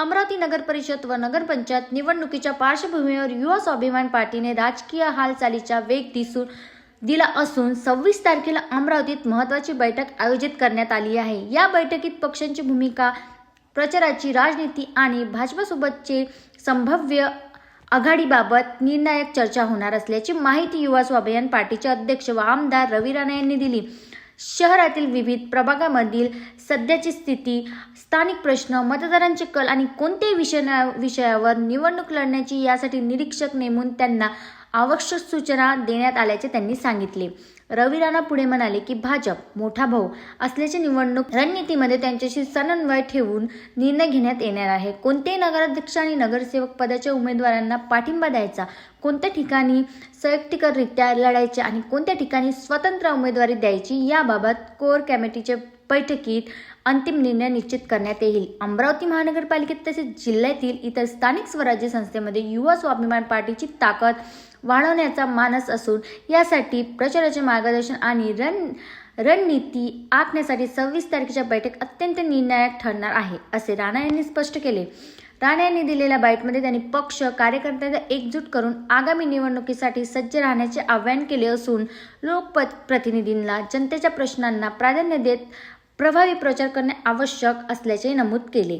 अमरावती नगर परिषद व नगरपंचायत निवडणुकीच्या पार्श्वभूमीवर युवा स्वाभिमान पार्टीने राजकीय हालचालीचा वेग दिसून दिला असून सव्वीस तारखेला अमरावतीत महत्त्वाची बैठक आयोजित करण्यात आली आहे. या बैठकीत पक्षांची भूमिका प्रचाराची राजनीती आणि भाजपसोबतचे संभाव्य आघाडीबाबत निर्णायक चर्चा होणार असल्याची माहिती युवा स्वाभिमान पार्टीचे अध्यक्ष व आमदार रवी राणा यांनी दिली. शहरातील विविध प्रभागामधील सध्याची स्थिती स्थानिक प्रश्न मतदारांचे कल आणि कोणत्याही विषया विषयावर निवडणूक लढण्याची यासाठी निरीक्षक नेमून त्यांना आवश्यक सूचना देण्यात आल्याचे त्यांनी सांगितले. रवी राणा पुढे म्हणाले की भाजप मोठा भाऊ असल्याचे निवडणूक रणनीतीमध्ये त्यांच्याशी समन्वय ठेवून निर्णय घेण्यात येणार आहे. कोणत्याही नगराध्यक्ष आणि नगरसेवक पदाच्या उमेदवारांना पाठिंबा द्यायचा कोणत्या ठिकाणी संयुक्तिकरित्या लढायचे आणि कोणत्या ठिकाणी स्वतंत्र उमेदवारी द्यायची याबाबत कोर कमिटीच्या बैठकीत अंतिम निर्णय निश्चित करण्यात येईल. अमरावती महानगरपालिकेत तसेच जिल्ह्यातील इतर स्थानिक स्वराज्य संस्थेमध्ये युवा स्वाभिमान पार्टीची ताकद वाढवण्याचा मानस असून यासाठी प्रचाराचे मार्गदर्शन आणि रण रणनीती आखण्यासाठी सव्वीस तारखेच्या बैठक अत्यंत निर्णायक ठरणार आहे असे राणा यांनी स्पष्ट केले. राणा यांनी दिलेल्या बाईटमध्ये त्यांनी पक्ष कार्यकर्त्यांचा एकजूट करून आगामी निवडणुकीसाठी सज्ज राहण्याचे आवाहन केले असून लोकप्रतिनिधींना जनतेच्या प्रश्नांना प्राधान्य देत प्रभावी प्रचार करणे आवश्यक असल्याचे नमूद केले.